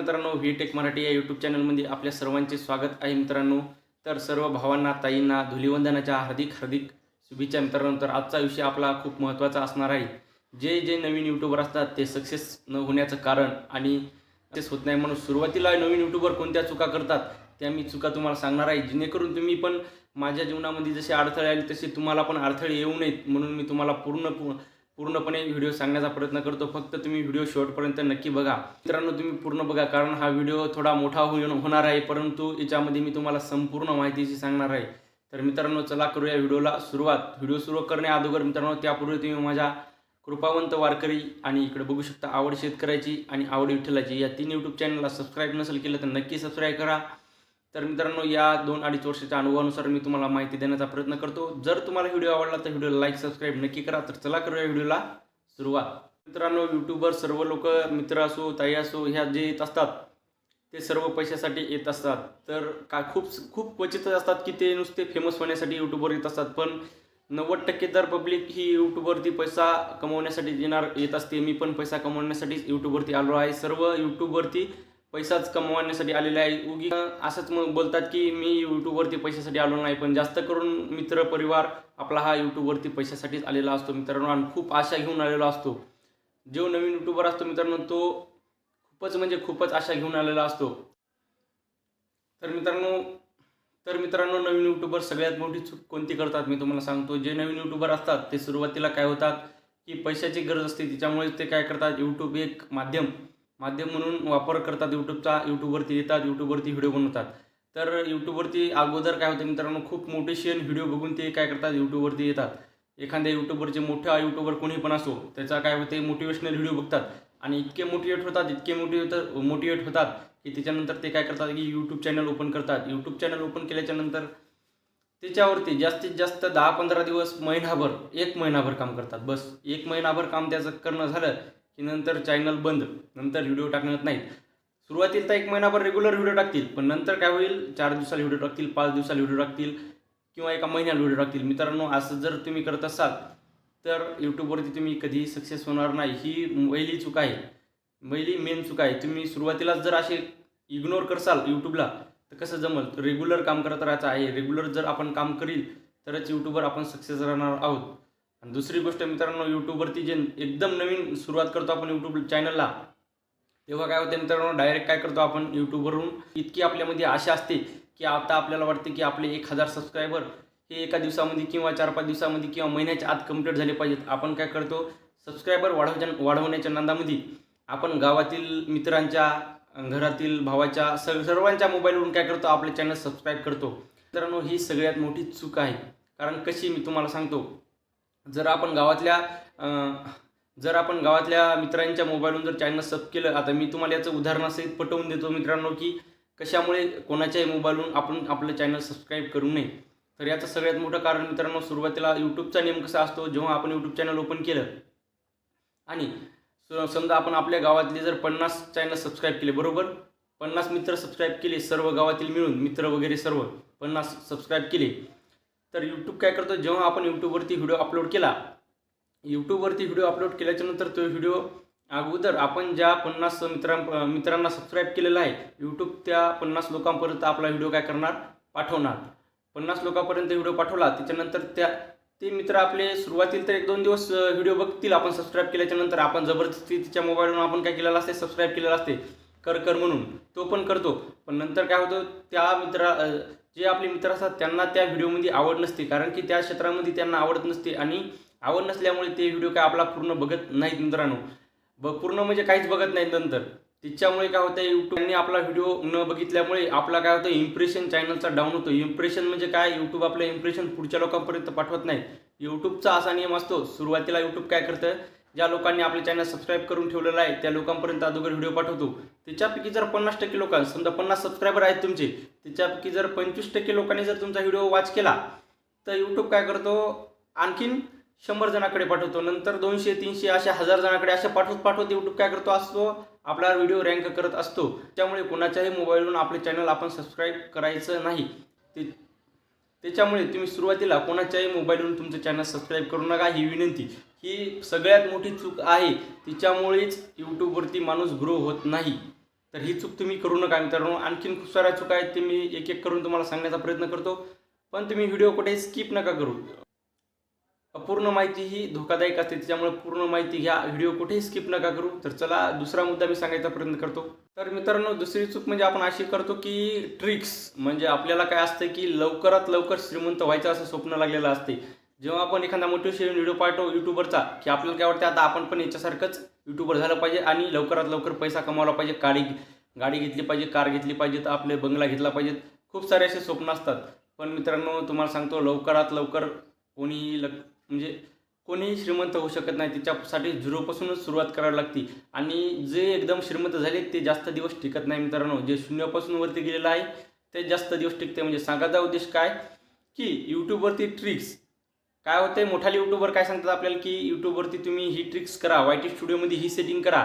मित्रांनो V take Marathi या YouTube चॅनलमध्ये आपल्या सर्वांचे स्वागत आहे मित्रांनो. तर सर्व भावांना ताईंना धुलिवंदनाच्या हार्दिक हार्दिक शुभेच्छा मित्रांनो. तर आजचा विषय आपला खूप महत्त्वाचा असणार आहे. जे जे नवीन यूट्यूबर असतात ते सक्सेस न होण्याचं कारण आणि तेच होत नाही म्हणून सुरुवातीला नवीन यूट्यूबर कोणत्या चुका करतात त्या मी चुका तुम्हाला सांगणार आहे. जेणेकरून तुम्ही पण माझ्या जीवनामध्ये जसे अडथळे आले तसे तुम्हाला पण अडथळे येऊ नयेत म्हणून मी तुम्हाला पूर्ण पूर्ण पूर्णपणे व्हिडिओ सांगण्याचा प्रयत्न करतो. फक्त तुम्ही व्हिडिओ शेवटपर्यंत नक्की बघा. मित्रांनो तुम्ही पूर्ण बघा कारण हा व्हिडिओ थोडा मोठा होणार आहे परंतु याच्यामध्ये मी तुम्हाला संपूर्ण माहितीची सांगणार आहे. तर मित्रांनो चला करूया व्हिडिओला सुरुवात. व्हिडिओ सुरू करण्या अगोदर मित्रांनो त्यापूर्वी तुम्ही माझ्या कृपावंत वारकरी आणि इकडे बघू शकता आवड शेतकऱ्याची आणि आवड विठ्ठलाची या तीन यूट्यूब चॅनलला सबस्क्राईब नसेल केलं तर नक्की सबस्क्राईब करा. तर मित्रांनो या दोन अडीच वर्षाच्या अनुभवानुसार मी तुम्हाला माहिती देण्याचा प्रयत्न करतो. जर तुम्हाला व्हिडिओ आवडला तर व्हिडिओला लाईक सबस्क्राईब नक्की करा. तर चला करूया व्हिडिओला सुरुवात. मित्रांनो यूट्यूबर सर्व लोक मित्र असो ताई असो ह्या जे येत असतात ते सर्व पैशासाठी येत असतात. तर का खूप खूप क्वचितच असतात की ते नुसते फेमस होण्यासाठी यूट्यूबवर येत असतात पण नव्वद टक्के तर पब्लिक ही यूट्यूबवरती पैसा कमवण्यासाठी येणार येत असते मी पण पैसा कमवण्यासाठीच यूट्यूबवरती आलो आहे. सर्व यूट्यूबवरती पैसाच कमवण्यासाठी आलेला आहे. उगी असंच मग बोलतात की मी यूट्यूबवरती पैशासाठी आलो नाही पण जास्त करून मित्र परिवार आपला हा यूट्यूबवरती पैशासाठीच आलेला असतो मित्रांनो. आणि खूप आशा घेऊन आलेला असतो. जो नवीन यूट्यूबर असतो मित्रांनो तो खूपच म्हणजे खूपच आशा घेऊन आलेला असतो. तर मित्रांनो तर मित्रांनो नवीन यूट्यूबर सगळ्यात मोठी चूक कोणती करतात? मी तुम्हाला सांगतो जे नवीन यूट्यूबर असतात ते सुरुवातीला काय होतात की पैशाची गरज असते त्याच्यामुळे ते काय करतात? यूट्यूब एक माध्यम. माध्यम म्हणून वापर करतात यूट्यूबचा यूट्यूबवरती येतात यूट्यूबवरती व्हिडिओ बनवतात. तर यूट्यूबवरती अगोदर काय होतं मित्रांनो खूप मोटिवेशन व्हिडिओ बघून ते काय करतात यूट्यूबवरती येतात. एखाद्या यूट्यूबवरचे मोठा यूट्यूबर कोणी पण असो त्याचा काय होते मोटिवेशनल व्हिडिओ बघतात. आणि इतके मोटिवेट होतात इतके मोटिवेट मोटिवेट होतात की त्याच्यानंतर ते काय करतात की यूट्यूब चॅनल ओपन करतात. यूट्यूब चॅनल ओपन केल्याच्यानंतर त्याच्यावरती जास्तीत जास्त दहा पंधरा दिवस महिनाभर एक महिनाभर काम करतात. बस एक महिनाभर काम त्याचं करणं झालं की नंतर चॅनल बंद नंतर व्हिडिओ टाकणार नाहीत. सुरुवातीला तर एक महिनाभर रेग्युलर व्हिडिओ टाकतील पण नंतर काय होईल? चार दिवसाला व्हिडिओ टाकतील पाच दिवसाला व्हिडिओ टाकतील किंवा एका महिन्याला व्हिडिओ टाकतील. मित्रांनो असं जर तुम्ही करत असाल तर यूट्यूबवरती तुम्ही कधीही सक्सेस होणार नाही. ही पहिली चूक आहे. पहिली मेन चूक आहे. तुम्ही सुरुवातीलाच जर असे इग्नोर करसाल यूट्यूबला तर कसं जमल? रेग्युलर काम करत राहायचं आहे. रेग्युलर जर आपण काम करील तरच यूट्यूबवर आपण सक्सेस राहणार आहोत. आणि दुसरी गोष्ट मित्रांनो यूट्यूबवरती जे एकदम नवीन सुरुवात करतो आपण यूट्यूब चॅनलला तेव्हा काय होतं मित्रांनो डायरेक्ट काय करतो आपण यूट्यूबवरून इतकी आपल्यामध्ये आशा असते की आता आपल्याला वाटते की आपले एक हजार सबस्क्रायबर हे एका दिवसामध्ये किंवा चार पाच दिवसामध्ये किंवा महिन्याच्या आत कंप्लीट झाले पाहिजेत. आपण काय करतो सबस्क्रायबर वाढवच्या वाढवण्याच्या नंदामध्ये आपण गावातील मित्रांच्या घरातील भावाच्या सर्व सर्वांच्या मोबाईलवरून काय करतो आपले चॅनल सबस्क्राईब करतो. मित्रांनो ही सगळ्यात मोठी चूक आहे. कारण कशी मी तुम्हाला सांगतो जर आपण गावातल्या जर आपण गावातल्या मित्रांच्या मोबाईलवरून जर चॅनल सब केलं आता मी तुम्हाला याचं उदाहरणासहित पटवून देतो मित्रांनो की कशामुळे कोणाच्याही मोबाईलवरून आपण आपलं चॅनल सबस्क्राईब करू नये. तर याचं सगळ्यात मोठं कारण मित्रांनो सुरुवातीला यूट्यूबचा नियम कसा असतो जेव्हा आपण यूट्यूब चॅनल ओपन केलं आणि स- समजा आपण आपल्या गावातले जर पन्नास चॅनल सबस्क्राईब केले बरोबर? पन्नास मित्र सबस्क्राईब केले सर्व गावातील मिळून मित्र वगैरे सर्व पन्नास सबस्क्राईब केले तर यूट्यूब काय करतो? जेव्हा आपण यूट्यूबवरती व्हिडिओ अपलोड केला यूट्यूबवरती व्हिडिओ अपलोड केल्याच्यानंतर तो व्हिडिओ अगोदर आपण ज्या पन्नास मित्रां मित्रांना सबस्क्राईब केलेला आहे यूट्यूब त्या पन्नास लोकांपर्यंत आपला व्हिडिओ काय करणार? पाठवणार. पन्नास लोकांपर्यंत व्हिडिओ पाठवला त्याच्यानंतर त्या ते मित्र आपले सुरुवातील तर एक दोन दिवस व्हिडिओ बघतील आपण सबस्क्राईब केल्याच्यानंतर आपण जबरदस्ती तिच्या मोबाईलवरून आपण काय केलेलं असते? सबस्क्राईब केलेलं असते. कर कर म्हणून. तो पण करतो. पण नंतर काय होतं? त्या मित्रा जे आपले मित्र असतात त्यांना त्या व्हिडिओमध्ये आवड नसते. कारण की त्या क्षेत्रामध्ये त्यांना आवडत नसते आणि आवड नसल्यामुळे ते व्हिडिओ काय आपला पूर्ण बघत नाहीत मित्रांनो. ब पूर्ण म्हणजे काहीच बघत नाहीत नंतर. तिच्यामुळे काय होतं यूट्यूबने आपला व्हिडिओ न बघितल्यामुळे आपला काय होतं इम्प्रेशन चॅनलचा डाऊन होतो इम्प्रेशन म्हणजे काय? यूट्यूब आपलं इम्प्रेशन पुढच्या लोकांपर्यंत पाठवत नाही. यूट्यूबचा असा नियम असतो सुरुवातीला यूट्यूब काय करतं ज्या लोकांनी आपले चॅनल सबस्क्राईब करून ठेवलेलं आहे त्या लोकांपर्यंत अगोदर व्हिडिओ पाठवतो. त्याच्यापैकी जर पन्नास टक्के लोकां समजा पन्नास सबस्क्रायबर आहेत तुमचे त्याच्यापैकी जर पंचवीस टक्के लोकांनी जर तुमचा व्हिडिओ वॉच केला तर यूट्यूब काय करतो? आणखीन शंभर जणांकडे पाठवतो. नंतर दोनशे तीनशे अशा हजार जणांकडे अशा पाठवत पाठवत यूट्यूब काय करतो? असतो. आपला व्हिडिओ रँक करत असतो. त्यामुळे कोणाच्याही मोबाईलवरून आपले चॅनल आपण सबस्क्राईब करायचं नाही. ते त्याच्यामुळे तुम्ही सुरुवातीला कोणाच्याही मोबाईलवरून तुमचं चॅनल सबस्क्राईब करू नका ही विनंती. ही सगळ्यात मोठी चूक आहे. तिच्यामुळेच यूट्यूबवरती माणूस ग्रो होत नाही. तर ही चूक तुम्ही करू नका मित्रांनो. आणखीन खूप साऱ्या चुका आहेत ते मी एक एक करून तुम्हाला सांगण्याचा प्रयत्न करतो. पण तुम्ही व्हिडिओ कुठे स्किप नका करू. अपूर्ण माहिती ही धोकादायक असते त्याच्यामुळे पूर्ण माहिती घ्या. व्हिडिओ कुठेही स्किप नका करू. तर चला दुसरा मुद्दा मी सांगायचा प्रयत्न करतो. तर मित्रांनो दुसरी चूक म्हणजे आपण अशी करतो की ट्रिक्स म्हणजे आपल्याला काय असतं की लवकरात लवकर श्रीमंत व्हायचं असं स्वप्न लागलेलं असते. जेव्हा आपण एखादा मोटिवेशन व्हिडिओ पाहतो युट्यूबरचा की आपल्याला काय वाटतं आता आपण पण याच्यासारखंच युट्यूबर झालं पाहिजे आणि लवकरात लवकर पैसा कमावला पाहिजे गाडी गाडी घेतली पाहिजे कार घेतली पाहिजे तर आपले बंगला घेतला पाहिजे. खूप सारे असे स्वप्न असतात. पण मित्रांनो तुम्हाला सांगतो लवकरात लवकर कोणीही लग म्हणजे कोणीही श्रीमंत होऊ शकत नाही. त्याच्यासाठी झिरोपासूनच सुरुवात करावी लागते. आणि जे एकदम श्रीमंत झाले ते जास्त दिवस टिकत नाही मित्रांनो. जे शून्यापासून वरती गेलेलं आहे ते जास्त दिवस टिकते. म्हणजे सांगायचा उद्देश काय? की यूट्यूबवरती ट्रिक्स काय होतंय मोठाले युट्यूबर काय सांगतात आपल्याला की यूट्यूबवरती तुम्ही ही ट्रिक्स करा वाय टी स्टुडिओमध्ये ही सेटिंग करा.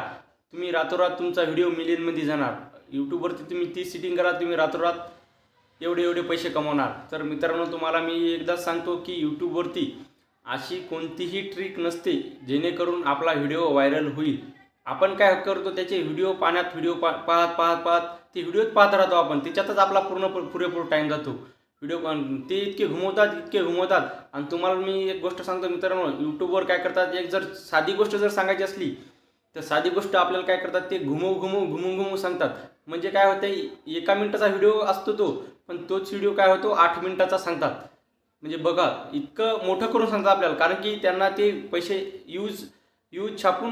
तुम्ही रातोरात तुमचा व्हिडिओ मिलियनमध्ये जाणार. यूट्यूबवरती तुम्ही ती सेटिंग करा तुम्ही रातोरात एवढे एवढे पैसे कमवणार. तर मित्रांनो तुम्हाला मी एकदाच सांगतो की यूट्यूबवरती अशी कोणतीही ट्रिक नसते जेणेकरून आपला व्हिडिओ व्हायरल होईल. आपण काय करतो त्याचे व्हिडिओ पाण्यात व्हिडिओ पा पाहत पाहत पाहत ते व्हिडिओच पाहत राहतो आपण. त्याच्यातच आपला पूर्ण पुरेपूर टाईम जातो. व्हिडिओ ते इतके घुमवतात इतके घुमवतात. आणि तुम्हाला मी एक गोष्ट सांगतो मित्रांनो यूट्यूबवर काय करतात एक जर साधी गोष्ट जर सांगायची असली तर साधी गोष्ट आपल्याला काय करतात ते घुमव घुमव घुमू घुमू सांगतात. म्हणजे काय होतं एका मिनिटाचा व्हिडिओ असतो तो पण तोच व्हिडिओ काय होतो आठ मिनिटाचा सांगतात. म्हणजे बघा इतकं मोठं करून सांगतात आपल्याला कारण की त्यांना ते पैसे यूज यूज छापून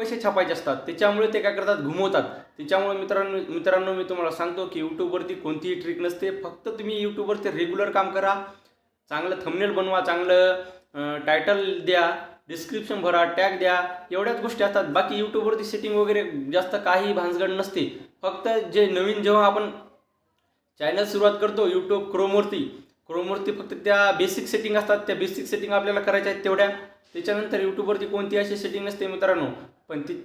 पैसे छापायचे असतात. त्याच्यामुळे ते काय करतात? घुमवतात. त्याच्यामुळे मित्रांनो मित्रांनो मी तुम्हाला सांगतो की यूट्यूबवरती कोणतीही ट्रिक नसते. फक्त तुम्ही यूट्यूबवरती रेग्युलर काम करा. चांगलं थंबनेल बनवा चांगलं टायटल द्या डिस्क्रिप्शन भरा टॅग द्या. एवढ्याच गोष्टी असतात. बाकी यूट्यूबवरती सेटिंग वगैरे जास्त काही भानगड नसते. फक्त जे नवीन जेव्हा आपण चॅनल सुरुवात करतो यूट्यूब क्रोमवरती क्रोमवरती फक्त त्या बेसिक सेटिंग असतात त्या बेसिक सेटिंग आपल्याला करायच्या आहेत तेवढ्या. त्याच्यानंतर यूट्यूबवरती कोणती अशी सेटिंग नसते मित्रांनो पण ती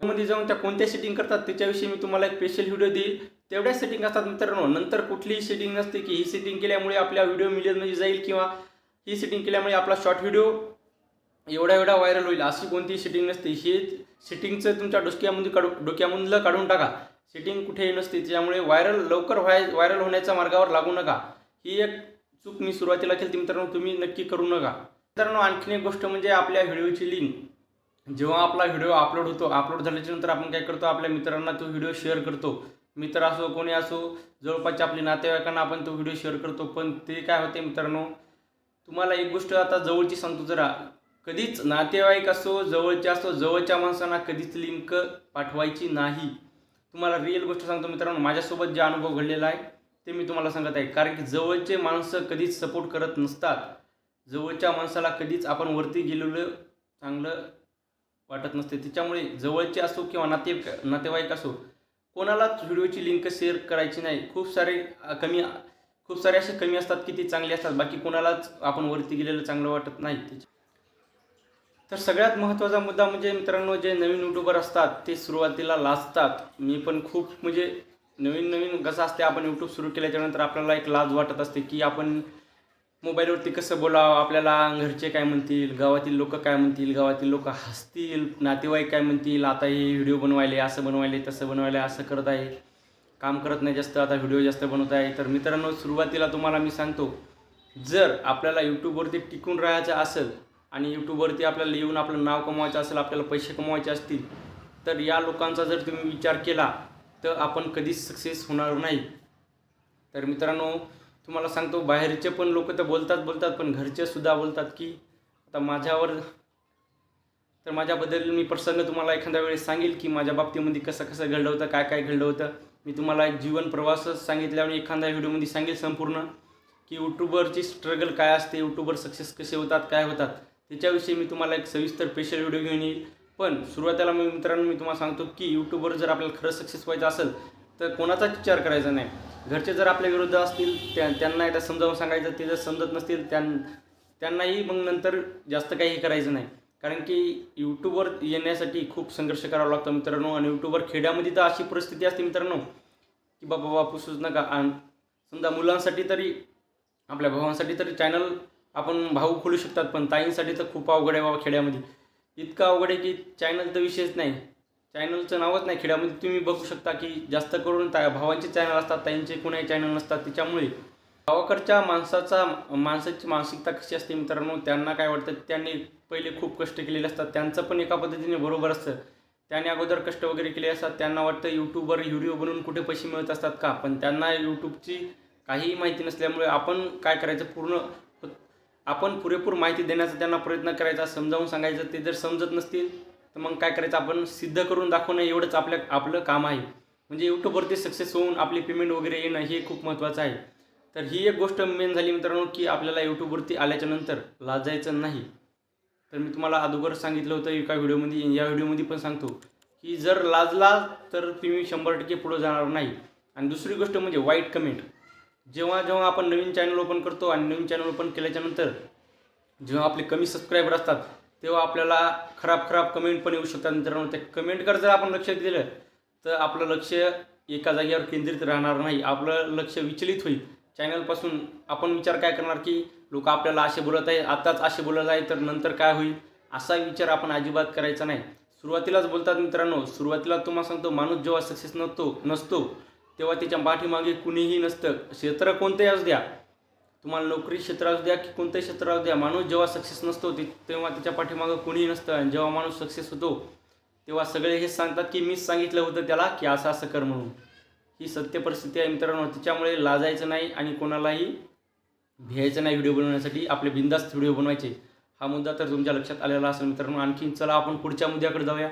मध्ये जाऊन त्या कोणत्या सेटिंग करतात त्याच्याविषयी मी तुम्हाला एक स्पेशल व्हिडिओ देईल. तेवढ्या सेटिंग असतात मित्रांनो नंतर कुठलीही सेटिंग नसते की ही सेटिंग केल्यामुळे आपल्या व्हिडिओ मिलियनमध्ये जाईल किंवा ही सेटिंग केल्यामुळे आपला शॉर्ट व्हिडिओ एवढा एवढा व्हायरल होईल अशी कोणतीही सेटिंग नसते. हे सेटिंगचं तुमच्या डोक्यामध्ये काढू डोक्यामधलं काढून टाका. सेटिंग कुठेही नसते त्यामुळे व्हायरल लवकर व्हाय व्हायरल होण्याच्या मार्गावर लागू नका. ही एक चूक मी सुरुवातीला केली मित्रांनो तुम्ही नक्की करू नका. मित्रांनो आणखीन एक गोष्ट म्हणजे आपल्या व्हिडिओची लिंक जेव्हा आपला व्हिडिओ अपलोड होतो अपलोड झाल्याच्यानंतर आपण काय करतो आपल्या मित्रांना तो व्हिडिओ शेअर करतो. मित्र असो कोणी असो जवळपासच्या आपल्या नातेवाईकांना आपण तो व्हिडिओ शेअर करतो. पण ते काय होते मित्रांनो तुम्हाला एक गोष्ट आता जवळची सांगतो जरा. कधीच नातेवाईक असो जवळचे असो जवळच्या माणसांना कधीच लिंक पाठवायची नाही. तुम्हाला रिअल गोष्ट सांगतो मित्रांनो माझ्यासोबत जे अनुभव घडलेला आहे ते मी तुम्हाला सांगत आहे. कारण की जवळचे माणसं कधीच सपोर्ट करत नसतात. जवळच्या माणसाला कधीच आपण वरती गेलेलं चांगलं वाटत नसते. त्याच्यामुळे जवळचे असो किंवा नाते नातेवाईक असो कोणालाच व्हिडिओची लिंक शेअर करायची नाही. खूप सारे कमी खूप सारे असे कमी असतात की ते चांगले असतात. बाकी कोणालाच आपण वरती गेलेलं चांगलं वाटत नाही. तर सगळ्यात महत्त्वाचा मुद्दा म्हणजे मित्रांनो जे नवीन युट्यूबर असतात ते सुरुवातीला लाजतात. मी पण खूप म्हणजे नवीन नवीन कसं असते आपण यूट्यूब सुरू केल्याच्यानंतर आपल्याला एक लाज वाटत असते की आपण मोबाईलवरती कसं बोलावं आपल्याला घरचे काय म्हणतील गावातील लोक काय म्हणतील गावातील लोक हसतील नातेवाईक काय म्हणतील आता हे व्हिडिओ बनवायले असं बनवायले तसं बनवायले असं करत आहे काम करत नाही जास्त आता व्हिडिओ जास्त बनवत आहे. तर मित्रांनो सुरुवातीला तुम्हाला मी सांगतो जर आपल्याला यूट्यूबवरती टिकून राहायचं असेल आणि यूट्यूबवरती आपल्याला येऊन आपलं नाव कमवायचं असेल आपल्याला पैसे कमवायचे असतील तर या लोकांचा जर तुम्ही विचार केला तर आपण कधीच सक्सेस होणार नाही. तर मित्रांनो तुम्हाला सांगतो बाहेरचे पण लोक तर बोलतात बोलतात पण घरचेसुद्धा बोलतात की आता माझ्यावर तर माझ्याबद्दल मी प्रसंग तुम्हाला एखाद्या वेळेस सांगेल की माझ्या बाबतीमध्ये कसं कसं घडलं होतं काय काय घडलं होतं. मी तुम्हाला एक जीवन प्रवासच सांगितल्यामुळे एखाद्या व्हिडिओमध्ये सांगेल संपूर्ण की यूट्यूबरची स्ट्रगल काय असते यूट्यूबर सक्सेस कसे होतात काय होतात. त्याच्याविषयी मी तुम्हाला एक सविस्तर स्पेशल व्हिडिओ घेऊन येईल. पण सुरुवातीला मी मित्रांनो मी तुम्हाला सांगतो की यूट्यूबवर जर आपल्याला खरं सक्सेस व्हायचं असेल तर कोणाचाच विचार करायचा नाही. घरचे जर आपल्या विरुद्ध असतील त्या त्यांना एकदा समजावून सांगायचं ते जर समजत नसतील त्यां त्यांनाही मग नंतर जास्त काही हे करायचं नाही. कारण की यूट्यूबवर येण्यासाठी खूप संघर्ष करावा लागतो मित्रांनो आणि यूट्यूबवर खेड्यामध्ये तर अशी परिस्थिती असते मित्रांनो की बाबा बापू नका आणि समजा मुलांसाठी तरी आपल्या भावांसाठी तरी चॅनल आपण भाऊ खोलू शकतात पण ताईंसाठी तर खूप अवघड आहे बाबा खेड्यामध्ये. इतकं अवघड आहे की चॅनल तर विषयच नाही. चॅनलचं नावच नाही खेड्यामध्ये. तुम्ही बघू शकता की जास्त करून ता भावांचे चॅनल असतात ताईंचे कोणाही चॅनल नसतात त्याच्यामुळे. गावाकडच्या माणसाचा माणसाची मानसिकता कशी असते मित्रांनो त्यांना काय वाटतं? त्यांनी पहिले खूप कष्ट केलेले असतात. त्यांचं पण एका पद्धतीने बरोबर असतं. त्याने अगोदर कष्ट वगैरे केले असतात. त्यांना वाटतं यूट्यूबवर व्हिडिओ बनवून कुठे पैसे मिळत असतात का? पण त्यांना यूट्यूबची काहीही माहिती नसल्यामुळे आपण काय करायचं? पूर्ण आपण पुरेपूर माहिती देण्याचा त्यांना प्रयत्न करायचा समजावून सांगायचं ते जर समजत नसतील तर मग काय करायचं? आपण सिद्ध करून दाखवणं एवढंच आपल्या आपलं काम आहे. म्हणजे यूट्यूबवरती सक्सेस होऊन आपली पेमेंट वगैरे येणं हे खूप महत्त्वाचं आहे. तर ही एक गोष्ट मेन झाली मित्रांनो की आपल्याला यूट्यूबवरती आल्याच्यानंतर लाजायचं नाही. तर मी तुम्हाला अगोदर सांगितलं होतं एका व्हिडिओमध्ये या व्हिडिओमध्ये पण सांगतो की जर लाजला तर तुम्ही शंभर टक्के पुढं जाणार नाही. आणि दुसरी गोष्ट म्हणजे वाईट कमेंट. जेव्हा जेव्हा आपण नवीन चॅनल ओपन करतो आणि नवीन चॅनल ओपन केल्याच्यानंतर जेव्हा आपले कमी सबस्क्रायबर असतात तेव्हा आपल्याला खराब खराब कमेंट पण येऊ शकतात. मित्रांनो त्या कमेंटकडे जर आपण लक्ष दिलं तर आपलं लक्ष एका जागेवर केंद्रित राहणार नाही. आपलं लक्ष विचलित होईल. चॅनलपासून आपण विचार काय करणार की लोक आपल्याला असे बोलत आहे आताच असे बोलत आहे तर नंतर काय होईल? असा विचार आपण अजिबात करायचा नाही. सुरुवातीलाच बोलतात मित्रांनो सुरुवातीला तुम्हाला सांगतो माणूस जेव्हा सक्सेस नसतो नसतो तेव्हा त्याच्या पाठीमागे कुणीही नसतं. क्षेत्र कोणतंही असू द्या तुम्हाला नोकरी क्षेत्र असू द्या की कोणतंही क्षेत्र असू द्या माणूस जेव्हा सक्सेस नसतो ते तेव्हा त्याच्या पाठीमागं कुणीही नसतं. आणि जेव्हा माणूस सक्सेस होतो तेव्हा सगळे हेच सांगतात की मीच सांगितलं होतं त्याला की असं असं कर म्हणून. ही सत्य परिस्थिती आहे मित्रांनो. त्याच्यामुळे लाजायचं नाही आणि कोणालाही भ्यायचं नाही व्हिडिओ बनवण्यासाठी. आपले बिंदास्त व्हिडिओ बनवायचे. हा मुद्दा तर तुमच्या लक्षात आलेला असेल मित्रांनो. आणखीन चला आपण पुढच्या मुद्द्याकडे जाऊया.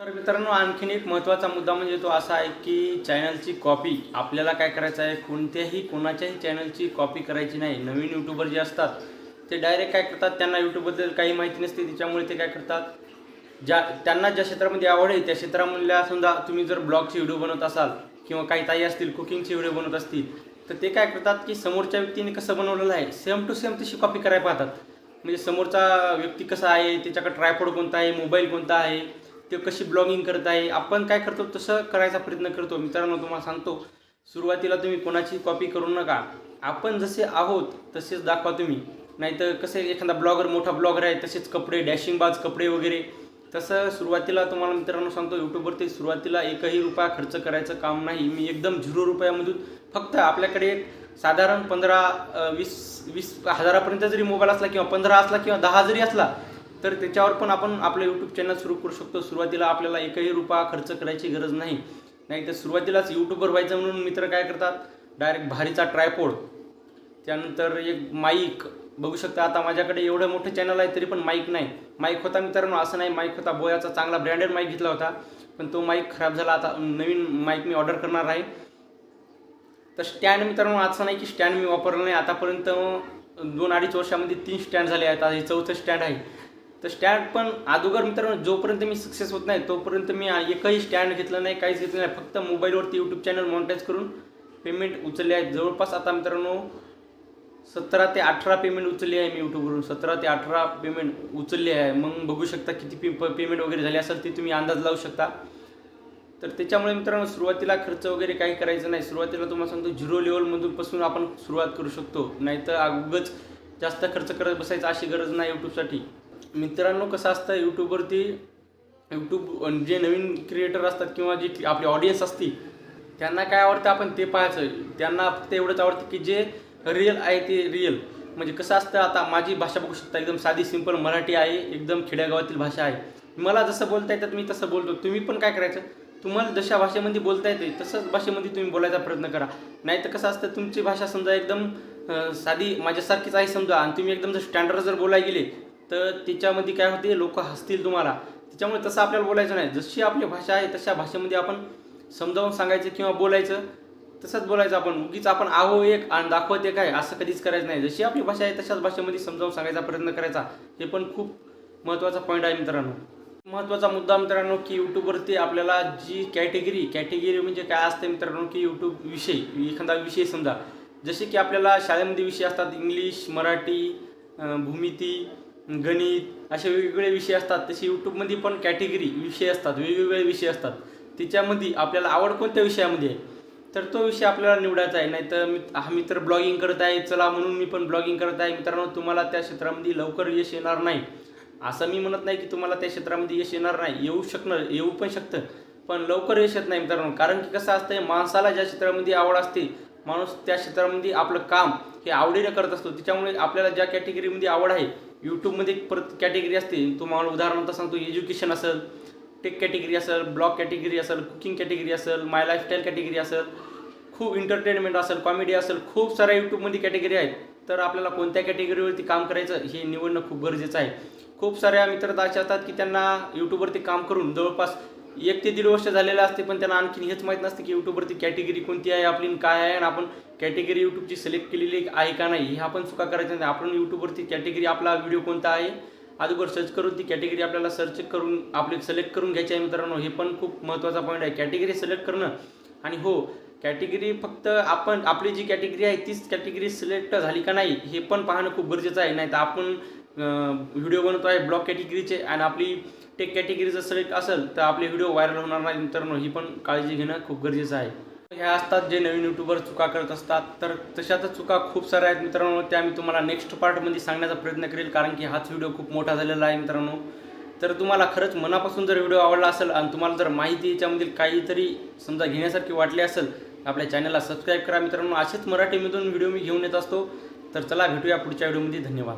तर मित्रांनो आणखीन एक महत्त्वाचा मुद्दा म्हणजे तो असा आहे की चॅनलची कॉपी आपल्याला काय करायचं आहे? कोणत्याही कोणाच्याही चॅनलची कॉपी करायची नाही. नवीन यूट्यूबर जे असतात ते डायरेक्ट काय करतात? त्यांना यूट्यूबबद्दल काही माहिती नसते. त्याच्यामुळे ते काय करतात? ज्या त्यांना ज्या क्षेत्रामध्ये आवड आहे त्या क्षेत्रामधल्या समजा तुम्ही जर ब्लॉगचे व्हिडिओ बनवत असाल किंवा काही ताई असतील कुकिंगचे व्हिडिओ बनवत असतील तर ते काय करतात की समोरच्या व्यक्तीने कसं बनवलेलं आहे सेम टू सेम तशी कॉपी करायला पाहतात. म्हणजे समोरचा व्यक्ती कसा आहे त्याच्याकडे ट्रायपॉड कोणता आहे मोबाईल कोणता आहे ते कशी ब्लॉगिंग करत आहे आपण काय करतो तसं करायचा प्रयत्न करतो. मित्रांनो तुम्हाला सांगतो सुरुवातीला तुम्ही कोणाची कॉपी करू नका. आपण जसे आहोत तसेच दाखवा तुम्ही. नाहीतर कसं एखादा ब्लॉगर मोठा ब्लॉगर आहे तसेच कपडे डॅशिंगबाज कपडे वगैरे. तसं सुरुवातीला तुम्हाला मित्रांनो सांगतो यूट्यूबवरती सुरुवातीला एकही रुपया खर्च करायचं काम नाही. मी एकदम झिरो रुपयामधून फक्त आपल्याकडे एक साधारण पंधरा वीस वीस हजारापर्यंत जरी मोबाईल असला किंवा पंधरा असला किंवा दहा जरी असला तर त्याच्यावर पण आपण आपलं यूट्यूब चॅनल सुरू करू शकतो. सुरुवातीला आपल्याला एकही रुपया खर्च करायची गरज नाही. नाही तर सुरुवातीलाच यूट्यूबवर व्हायचं म्हणून मित्र काय करतात? डायरेक्ट भारीचा ट्रायपोड त्यानंतर एक माईक बघू शकता आता माझ्याकडे एवढं मोठं चॅनल आहे तरी पण माईक नाही. माईक होता मित्रांनो असं नाही. माईक होता बोयाचा चांगला ब्रँडेड माईक घेतला होता. पण तो माईक खराब झाला. आता नवीन माईक मी ऑर्डर करणार आहे. तर स्टँड मित्रांनो असं नाही की स्टँड मी वापरला नाही. आतापर्यंत दोन अडीच वर्षामध्ये तीन स्टँड झाले आहेत. आता हे चौथं स्टँड आहे. तर स्टँड पण अगोदर मित्रांनो जोपर्यंत मी सक्सेस होत नाही तोपर्यंत मी एकही स्टँड घेतलं नाही काहीच घेतलं नाही. फक्त मोबाईलवरती यूट्यूब चॅनल मॉनिटाईज करून पेमेंट उचलले आहेत. जवळपास आता मित्रांनो सतरा ते अठरा पेमेंट उचलली आहे मी यूट्यूबवरून सतरा ते अठरा पेमेंट उचलली आहे. मग बघू शकता किती पे पेमेंट वगैरे झाली असेल ते तुम्ही अंदाज लावू शकता. तर त्याच्यामुळे मित्रांनो सुरुवातीला खर्च वगैरे काही करायचं नाही. सुरुवातीला तुम्हाला सांगतो झिरो लेवलमधून पासून आपण सुरुवात करू शकतो. नाहीतर अगोदरच जास्त खर्च करत बसायचं अशी गरज नाही यूट्यूबसाठी मित्रांनो कसं असतं यूट्यूबवरती यूट्यूब जे नवीन क्रिएटर असतात किंवा जी आपली ऑडियन्स असती त्यांना काय आवडतं आपण ते पाहायचं. त्यांना फक्त एवढंच आवडतं की जे रिअल आहे ते रिअल म्हणजे कसं असतं आता माझी भाषा बघू शकता एकदम साधी सिंपल मराठी आहे एकदम खेड्यागावातील भाषा आहे. मला जसं बोलता येतं मी तसं बोलतो. तुम्ही पण काय करायचं? तुम्हाला जशा भाषेमध्ये बोलता येते तसंच भाषेमध्ये तुम्ही बोलायचा प्रयत्न करा. नाही तर कसं असतं तुमची भाषा समजा एकदम साधी माझ्यासारखीच आहे समजा आणि तुम्ही एकदम जर स्टँडर्ड जर बोलायला गेले तर त्याच्यामध्ये काय होते लोक हसतील तुम्हाला. त्याच्यामुळे तसं आपल्याला बोलायचं नाही. जशी आपली भाषा आहे तशा भाषेमध्ये आपण समजावून सांगायचं किंवा बोलायचं तसंच बोलायचं आपण. उगीच आपण आहो एक आणि दाखवते काय असं कधीच करायचं नाही. जशी आपली भाषा आहे तशाच भाषेमध्ये समजावून सांगायचा प्रयत्न करायचा. हे पण खूप महत्त्वाचा पॉईंट आहे मित्रांनो. महत्त्वाचा मुद्दा मित्रांनो की यूट्यूबवरती आपल्याला जी कॅटेगरी कॅटेगरी म्हणजे काय असते मित्रांनो की यूट्यूब विषय एखादा विषय समजा. जसे की आपल्याला शाळेमध्ये विषय असतात इंग्लिश मराठी भूमिती गणित असे वेगवेगळे विषय असतात. तसे यूट्यूबमध्ये पण कॅटेगरी विषय असतात वेगवेगळे विषय असतात. तिच्यामध्ये आपल्याला आवड कोणत्या विषयामध्ये आहे? तर तो विषय आपल्याला निवडायचा आहे. नाही तर मी हा मित्र ब्लॉगिंग करत आहे चला म्हणून मी पण ब्लॉगिंग करत आहे. मित्रांनो तुम्हाला त्या क्षेत्रामध्ये लवकर यश येणार नाही. असं मी म्हणत नाही की तुम्हाला त्या क्षेत्रामध्ये यश येणार नाही. येऊ शकणार येऊ पण शकतं. पण लवकर यश येत नाही मित्रांनो. कारण की कसं असतंय माणसाला ज्या क्षेत्रामध्ये आवड असते माणूस त्या क्षेत्रामध्ये आपलं काम हे आवडीनं करत असतो. त्याच्यामुळे आपल्याला ज्या कॅटेगरीमध्ये आवड आहे यूट्यूबमध्ये एक परत कॅटेगरी असते. तुम्हाला उदाहरणार्थ सांगतो एज्युकेशन असेल टेक कॅटेगरी असेल ब्लॉग कॅटेगरी असेल कुकिंग कॅटेगरी असेल माय लाईफस्टाईल कॅटेगरी असेल खूप एंटरटेनमेंट असेल कॉमेडी असेल खूप साऱ्या यूट्यूबमध्ये कॅटेगरी आहेत. तर आपल्याला कोणत्या कॅटेगरीवरती काम करायचं हे निवडणं खूप गरजेचं आहे. खूप साऱ्या मित्र असे असतात की त्यांना यूट्यूबवरती काम करून जवळपास एक ते दीड वर्ष झालेलं असते पण त्यांना आणखीन हेच माहीत नसतं की यूट्यूबवरती कॅटेगरी कोणती आहे आपली काय आहे आणि आपण कॅटेगरी यूट्यूबची सिलेक्ट केलेली आहे का नाही ह्या पण चुका करायचं नाही आपण यूट्यूबवरती कॅटेगरी आपला व्हिडिओ कोणता आहे अगोदर सर्च करून ती कॅटेगरी आपल्याला सर्च करून आपली सिलेक्ट करून घ्यायची आहे मित्रांनो हे पण खूप महत्त्वाचा पॉईंट आहे. कॅटेगरी सिलेक्ट करणं आणि हो कॅटेगरी फक्त आपण आपली जी कॅटेगरी आहे तीच कॅटेगरी सिलेक्ट झाली का नाही हे पण पाहणं खूप गरजेचं आहे. नाही तर आपण व्हिडिओ बनवतो आहे ब्लॉग कॅटेगरीचे आणि आपली टेक कॅटेगरी जर सिलेक्ट असेल तर आपले व्हिडिओ व्हायरल होणार नाही मित्रांनो ही पण काळजी घेणं खूप गरजेचं आहे. ह्या असतात जे नवीन यूट्यूबर चुका करत असतात तर तशा तर चुका खूप साऱ्या आहेत मित्रांनो त्या मी तुम्हाला नेक्स्ट पार्टमध्ये सांगण्याचा प्रयत्न करेल कारण की हाच व्हिडिओ खूप मोठा झालेला आहे मित्रांनो. तर तुम्हाला खरंच मनापासून जर व्हिडिओ आवडला असेल आणि तुम्हाला जर माहिती याच्यामधील काहीतरी समजा घेण्यासारखी वाटली असेल आपल्या चॅनलला सबस्क्राईब करा मित्रांनो. असेच मराठीमधून व्हिडिओ मी घेऊन येत असतो. तर चला भेटूया पुढच्या व्हिडिओमध्ये धन्यवाद.